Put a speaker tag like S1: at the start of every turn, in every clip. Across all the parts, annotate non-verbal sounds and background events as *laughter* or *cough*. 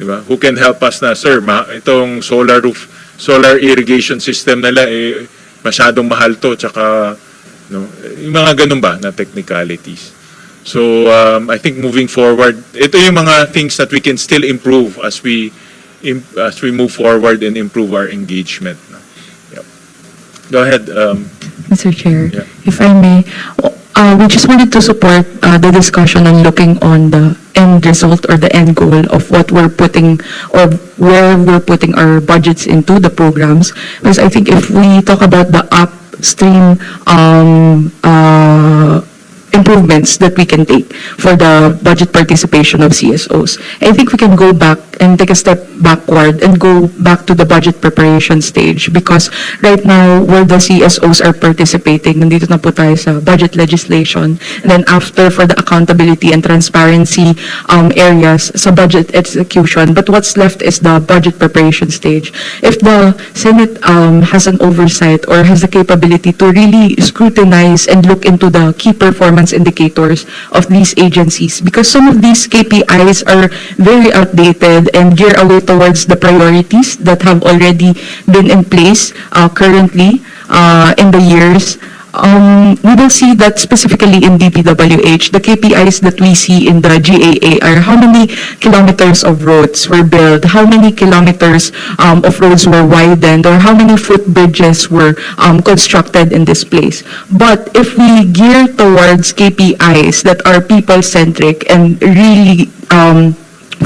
S1: Di ba? Who can help us na, sir, ma- itong solar roof, solar irrigation system nila, eh, masyadong mahal to, tsaka, no, yung mga ganun ba na technicalities. So, um, I think moving forward, ito yung mga things that we can still improve as we, im- as we move forward and improve our engagement. no? Yep. Go ahead, um,
S2: Mr. Chair,
S1: Yeah.
S2: if I may, uh, we just wanted to support uh, the discussion on looking on the end result or the end goal of what we're putting or where we're putting our budgets into the programs. Because I think if we talk about the upstream um, uh, improvements that we can take for the budget participation of CSOs. I think we can go back and take a step backward and go back to the budget preparation stage because right now where the CSOs are participating, nandito na po tayo sa budget legislation. And then after for the accountability and transparency um, areas sa budget execution. But what's left is the budget preparation stage. If the Senate um, has an oversight or has the capability to really scrutinize and look into the key performance indicators of these agencies, because some of these KPIs are very outdated and gear away towards the priorities that have already been in place uh, currently uh, in the years um, we will see that specifically in DPWH, the KPIs that we see in the GAA are how many kilometers of roads were built, how many kilometers um, of roads were widened, or how many footbridges were um, constructed in this place. But if we gear towards KPIs that are people-centric and really um,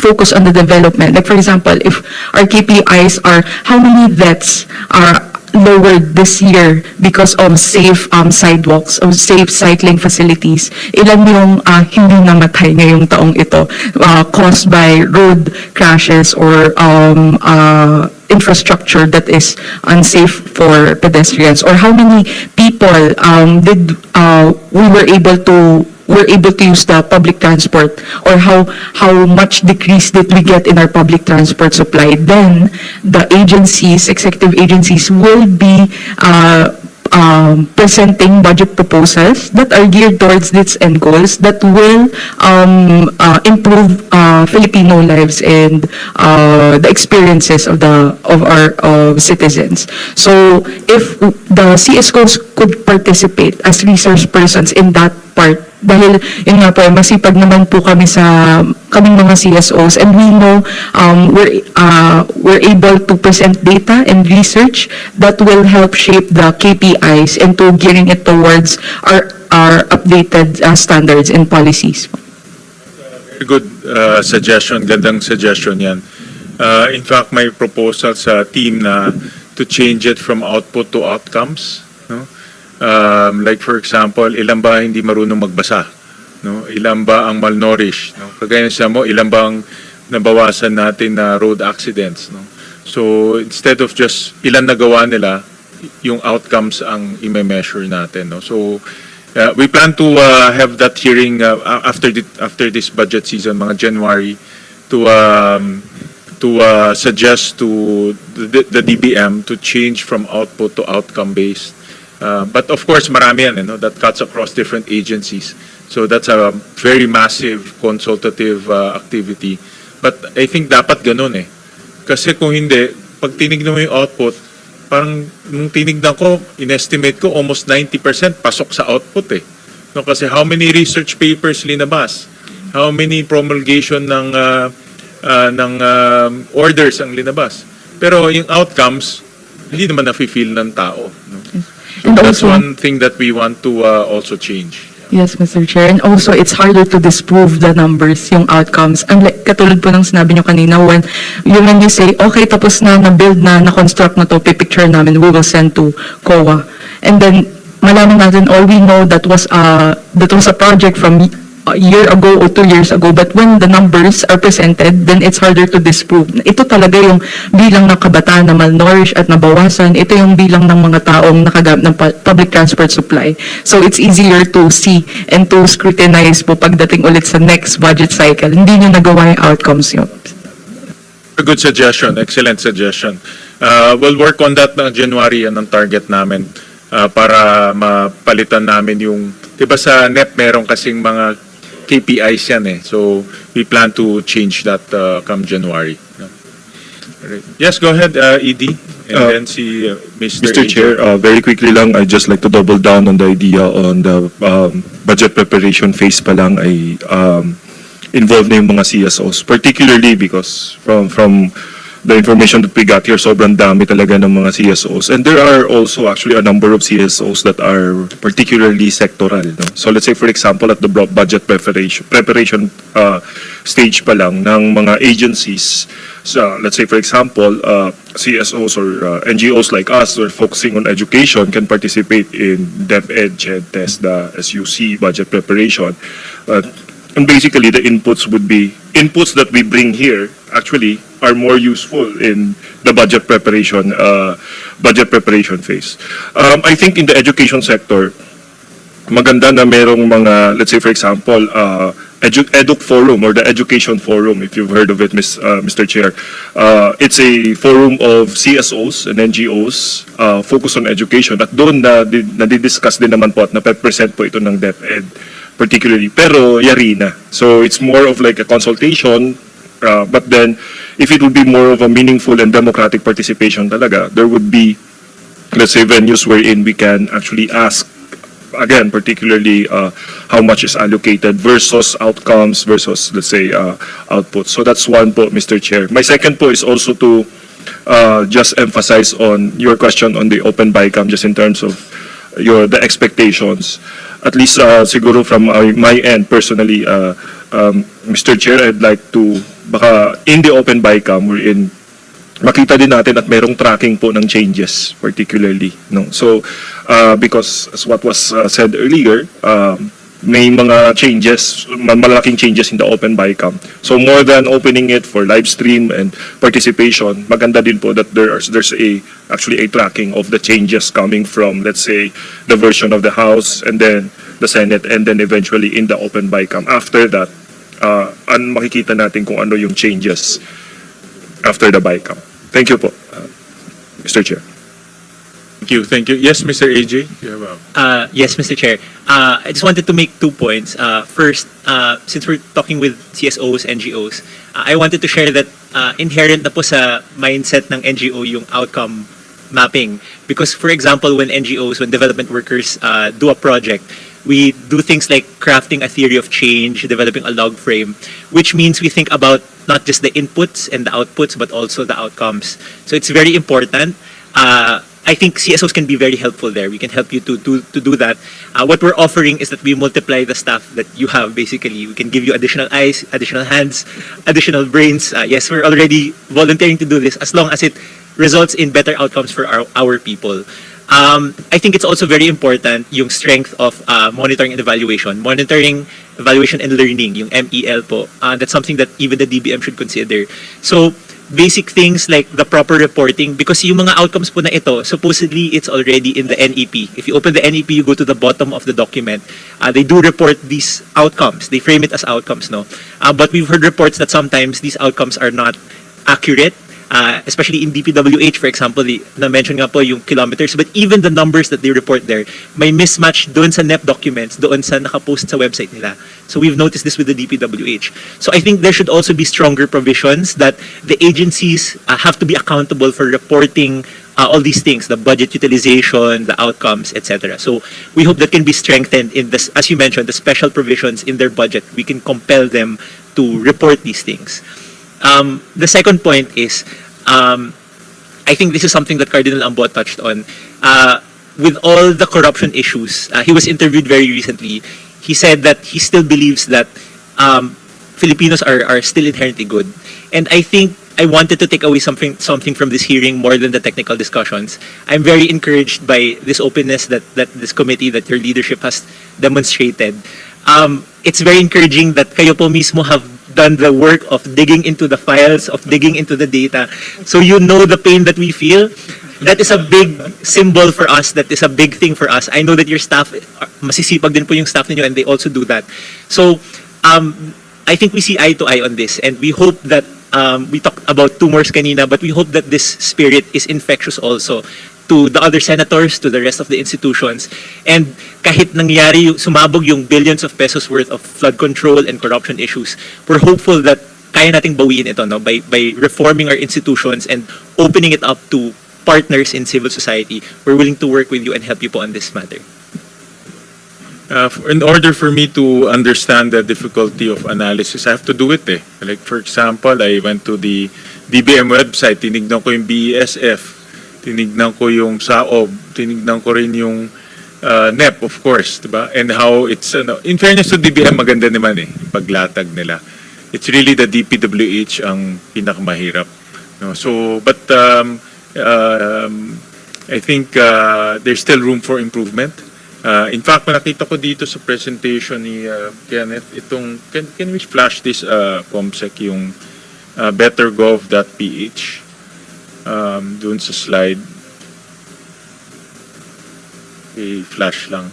S2: focus on the development. Like for example, if our KPIs are how many vets are lowered this year because of safe um, sidewalks, of safe cycling facilities. Ilan yung uh, hindi namatay ngayong taong ito uh, caused by road crashes or um, uh, infrastructure that is unsafe for pedestrians? Or how many people um, did uh, we were able to were able to use the public transport or how how much decrease did we get in our public transport supply then the agencies executive agencies will be uh, um, presenting budget proposals that are geared towards these end goals that will um, uh, improve uh, Filipino lives and uh, the experiences of the of our of citizens. So if the CSCOs could participate as resource persons in that dahil yun nga po masipag naman po kami sa kaming mga CSOs and we know um, we're uh, we're able to present data and research that will help shape the KPIs into gearing it towards our our updated uh, standards and policies.
S1: Very good uh, suggestion, gandang suggestion yan. Uh, in fact, may proposal sa team na to change it from output to outcomes. No? Um, like for example, ilan ba hindi marunong magbasa? No? Ilan ba ang malnourished? No? Kagaya sa mo, ilan ba ang nabawasan natin na road accidents? No? So instead of just ilan nagawa nila, yung outcomes ang i-measure natin. No? So uh, we plan to uh, have that hearing uh, after the, after this budget season, mga January, to um, to uh, suggest to the, the DBM to change from output to outcome based. Uh, but of course, marami yan, eh, no? that cuts across different agencies. So that's a very massive consultative uh, activity. But I think dapat ganun eh. Kasi kung hindi, pag tinignan mo yung output, parang nung tinignan ko, inestimate ko almost 90% pasok sa output eh. No, kasi how many research papers linabas? How many promulgation ng uh, uh, ng um, orders ang linabas? Pero yung outcomes, hindi naman nafe-feel ng tao. No?
S2: And
S1: that's
S2: also-
S1: one thing that we want to uh, also change.
S2: Yes, Mr. Chair. And also, it's harder to disprove the numbers, yung outcomes. Unlike, katulad po ng sinabi nyo kanina, when, yung when you say, okay, tapos na, na-build na, na-construct na to, pipicture namin, we will send to COA. And then, malaman natin, all we know that was, uh, that was a project from a year ago or two years ago, but when the numbers are presented, then it's harder to disprove. Ito talaga yung bilang ng kabataan na malnourished at nabawasan. Ito yung bilang ng mga taong nakagamit ng pu- public transport supply. So it's easier to see and to scrutinize po pagdating ulit sa next budget cycle. Hindi nyo nagawa yung outcomes yun.
S1: A good suggestion, excellent suggestion. Uh, we'll work on that ng January, yan ang target namin uh, para mapalitan namin yung, di ba sa NEP meron kasing mga KPIs yan eh. So we plan to change that uh, come January. No? Alright. Yes, go ahead, uh, ED. And
S3: Uh,
S1: then si uh, Mr.
S3: Mr. Chair, uh, very quickly lang, I'd just like to double down on the idea on the um, budget preparation phase pa lang ay um, involved na yung mga CSOs, particularly because from from the information that we got here, sobrang dami talaga ng mga CSOs. And there are also actually a number of CSOs that are particularly sectoral. No? So let's say, for example, at the budget preparation, preparation uh, stage pa lang ng mga agencies, so let's say, for example, uh, CSOs or uh, NGOs like us who are focusing on education can participate in DepEd, CHED, TESDA, SUC, budget preparation. Uh, and basically, the inputs would be, inputs that we bring here actually are more useful in the budget preparation, uh, budget preparation phase. Um, I think in the education sector, maganda na merong mga, let's say for example, uh, edu- Educ Forum or the Education Forum, if you've heard of it, Miss, uh, Mr. Chair. Uh, it's a forum of CSOs and NGOs uh, focused on education at doon na, di- nadidiscuss din naman po at nape-present po ito ng DepEd particularly. Pero yari na. So it's more of like a consultation uh, but then if it would be more of a meaningful and democratic participation talaga, there would be let's say venues wherein we can actually ask again particularly uh, how much is allocated versus outcomes versus let's say uh, output so that's one po mr chair my second po is also to uh, just emphasize on your question on the open bycam just in terms of your the expectations at least uh, siguro from uh, my end personally uh, um, mr chair i'd like to baka in the open bycam we're in makita din natin at merong tracking po ng changes particularly no? So uh, because as what was uh, said earlier um, may mga changes ma- malaking changes in the open bycam so more than opening it for live stream and participation maganda din po that there's there's a actually a tracking of the changes coming from let's say the version of the house and then the senate and then eventually in the open bycam after that uh, an makikita natin kung ano yung changes after the BICAM. Thank you po, uh, Mr. Chair.
S1: Thank you, thank you. Yes, Mr. AJ? You have a-
S4: Uh, yes, Mr. Chair. Uh, I just wanted to make two points. Uh, first, uh, since we're talking with CSOs, NGOs, uh, I wanted to share that uh, inherent na po sa mindset ng NGO yung outcome mapping. Because, for example, when NGOs, when development workers uh, do a project, we do things like crafting a theory of change, developing a log frame, which means we think about not just the inputs and the outputs, but also the outcomes. So it's very important. Uh, I think CSOs can be very helpful there. We can help you to, to, to do that. Uh, what we're offering is that we multiply the staff that you have, basically. We can give you additional eyes, additional hands, additional brains. Uh, yes, we're already volunteering to do this as long as it results in better outcomes for our, our people. Um, I think it's also very important yung strength of uh, monitoring and evaluation. Monitoring, evaluation, and learning, yung MEL po. Uh, that's something that even the DBM should consider. So, basic things like the proper reporting because yung mga outcomes po na ito, supposedly it's already in the NEP. If you open the NEP, you go to the bottom of the document. Uh, they do report these outcomes. They frame it as outcomes, no? Uh, but we've heard reports that sometimes these outcomes are not accurate. Uh, especially in DPWH, for example, the, na-mention nga po yung kilometers, but even the numbers that they report there, may mismatch doon sa NEP documents, doon sa nakapost sa website nila. So we've noticed this with the DPWH. So I think there should also be stronger provisions that the agencies uh, have to be accountable for reporting uh, all these things, the budget utilization, the outcomes, etc. So we hope that can be strengthened in this, as you mentioned, the special provisions in their budget. We can compel them to report these things. Um, the second point is, um, I think this is something that Cardinal Ambo touched on. Uh, with all the corruption issues, uh, he was interviewed very recently. He said that he still believes that um, Filipinos are, are still inherently good. And I think I wanted to take away something something from this hearing more than the technical discussions. I'm very encouraged by this openness that, that this committee, that your leadership has demonstrated. Um, it's very encouraging that kayo po mismo have done the work of digging into the files, of digging into the data. So you know the pain that we feel. That is a big symbol for us. That is a big thing for us. I know that your staff, masisipag din po yung staff ninyo and they also do that. So, um, I think we see eye to eye on this and we hope that um, we talked about tumors kanina but we hope that this spirit is infectious also to the other senators, to the rest of the institutions. And kahit nangyari, sumabog yung billions of pesos worth of flood control and corruption issues, we're hopeful that kaya nating bawiin ito no by by reforming our institutions and opening it up to partners in civil society. We're willing to work with you and help you po on this matter.
S1: Uh, in order for me to understand the difficulty of analysis, I have to do it eh. Like for example, I went to the DBM website, tinignan ko yung BESF, tinignan ko yung SAOB, tinignan ko rin yung uh, NEP, of course, di ba? And how it's, ano, in fairness to DBM, maganda naman eh, paglatag nila. It's really the DPWH ang pinakamahirap. No? So, but um, um, I think uh, there's still room for improvement. Uh, in fact, nakita ko dito sa presentation ni uh, Kenneth, itong, can, can we flash this, uh, Comsec, yung uh, bettergov.ph um, dun sa slide. Okay, flash lang.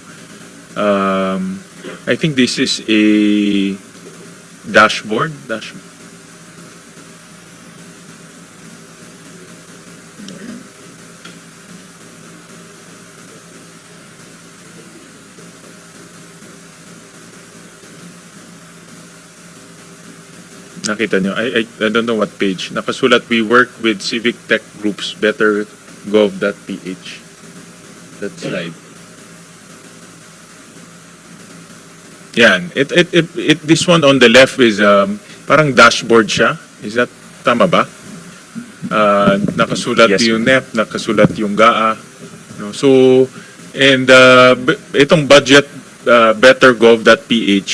S1: Um, I think this is a dashboard. Dash, nakita nyo, I, I, I don't know what page. Nakasulat, we work with civic tech groups, bettergov.ph. That slide. Yan. It, it, it, it, this one on the left is um, parang dashboard siya. Is that tama ba? Uh, nakasulat
S3: Yes,
S1: yung NEP, nakasulat yung GAA. No? So, and uh, itong budget, uh, bettergov.ph,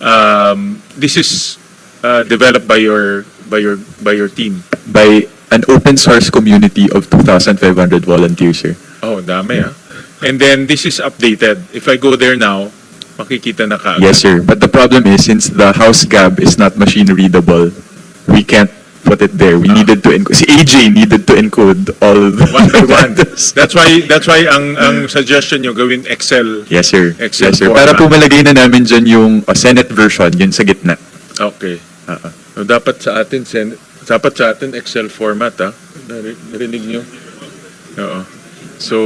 S1: um, this is uh, developed by your by your by your team.
S5: by an open source community of 2,500 volunteers, sir.
S1: Oh, dami ah. And then this is updated. If I go there now, makikita na kaagad.
S5: Yes, sir. But the problem is, since the House Gab is not machine readable, we can't put it there. We
S1: Ah.
S5: needed to encode. Si AJ needed to encode all the
S1: One by *laughs* one. That's why that's why ang ang suggestion nyo gawin Excel.
S5: Yes, sir.
S1: Excel
S5: yes, sir.
S1: format.
S5: Para po malagay na namin dyan yung uh, Senate version, yun sa gitna.
S1: Okay.
S5: Ah, ah.
S1: So, dapat sa atin sen dapat sa atin Excel format ah. Nari- Narinig nyo? Oo. So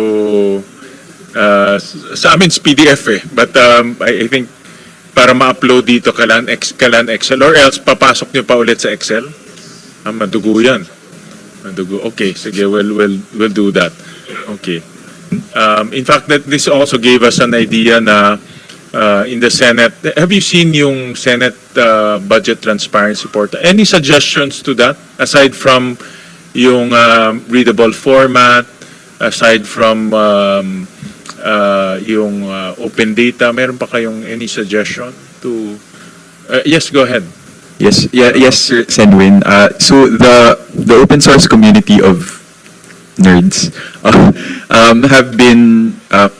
S1: uh, sa amin PDF eh. But um, I, I think para ma-upload dito kailangan, ex, kailangan Excel or else papasok nyo pa ulit sa Excel. Ah, madugo yan. Madugo. Okay, sige, we'll, we'll, we'll do that. Okay. Um, in fact, that this also gave us an idea na uh, in the Senate, have you seen yung Senate uh, Budget Transparency Portal? Any suggestions to that? Aside from yung um, readable format, aside from um, uh, yung uh, open data, meron pa kayong any suggestion to... Uh, yes, go ahead.
S5: Yes, yeah, yes, sir, Senwin. Uh, so the the open source community of nerds uh, *laughs* um, have been uh,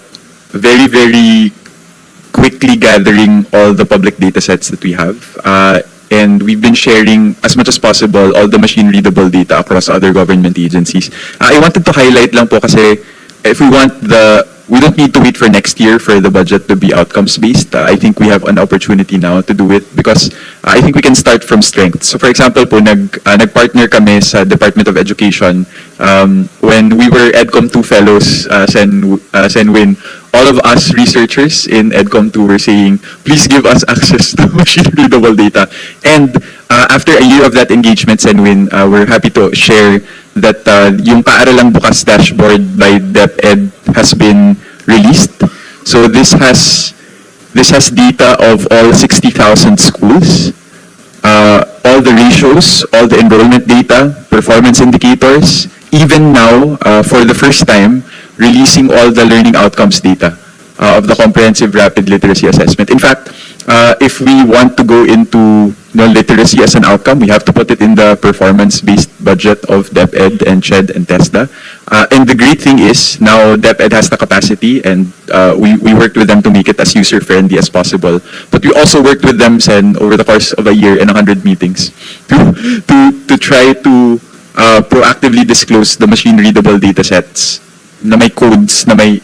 S5: very, very quickly gathering all the public data sets that we have. Uh, and we've been sharing as much as possible all the machine readable data across other government agencies. Uh, I wanted to highlight lang po kasi if we want the we don't need to wait for next year for the budget to be outcomes based. Uh, I think we have an opportunity now to do it because uh, I think we can start from strength. So for example po nag uh, nagpartner kami sa Department of Education um, when we were EDCOM 2 fellows uh, Sen uh, Senwin all of us researchers in EDCOM 2 were saying, please give us *laughs* access to machine readable data. And uh, after a year of that engagement, Senwin, uh, we're happy to share that uh, yung Paaralang Bukas dashboard by DepEd has been released. So this has this has data of all 60,000 schools, uh, all the ratios, all the enrollment data, performance indicators, even now, uh, for the first time, releasing all the learning outcomes data uh, of the comprehensive rapid literacy assessment. In fact, uh, if we want to go into know, literacy as an outcome, we have to put it in the performance-based budget of DepEd and CHED and TESDA. Uh, and the great thing is now DepEd has the capacity and uh, we, we worked with them to make it as user-friendly as possible. But we also worked with them, Sen, over the course of a year in 100 meetings *laughs* to, to, to try to uh, proactively disclose the machine-readable data sets na may codes, na may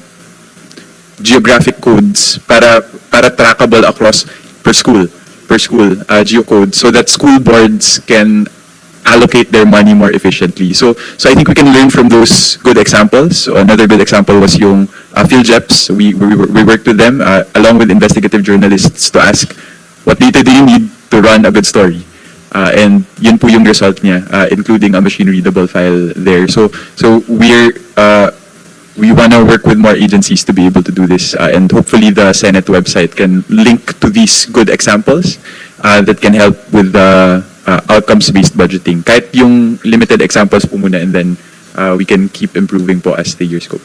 S5: geographic codes para para trackable across per school per school uh, geocode so that school boards can allocate their money more efficiently. So, so I think we can learn from those good examples. So another good example was yung uh, PhilJeps. We, we, we worked with them uh, along with investigative journalists to ask what data do you need to run a good story. Uh, and yun po yung result niya, uh, including a machine-readable file there. So, so we're, uh, we want to work with more agencies to be able to do this. Uh, and hopefully the Senate website can link to these good examples uh, that can help with the uh, outcomes-based budgeting. Kahit yung limited examples po muna and then uh, we can keep improving po as the years go.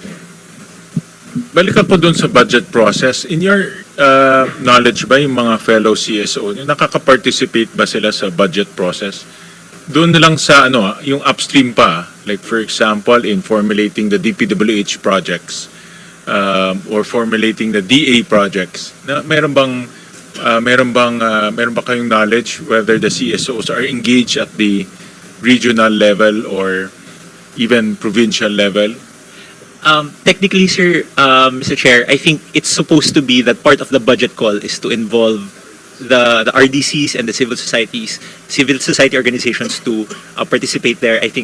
S1: Balikan po dun sa budget process. In your uh, knowledge ba, yung mga fellow CSO, nakaka-participate ba sila sa budget process? Doon lang sa ano, yung upstream pa, like for example, in formulating the DPWH projects um, or formulating the DA projects. Na meron bang uh, meron bang uh, meron ba kayong knowledge whether the CSOs are engaged at the regional level or even provincial level?
S4: Um, technically, sir, um, Mr. Chair, I think it's supposed to be that part of the budget call is to involve the the RDCs and the civil societies, civil society organizations to uh, participate there. I think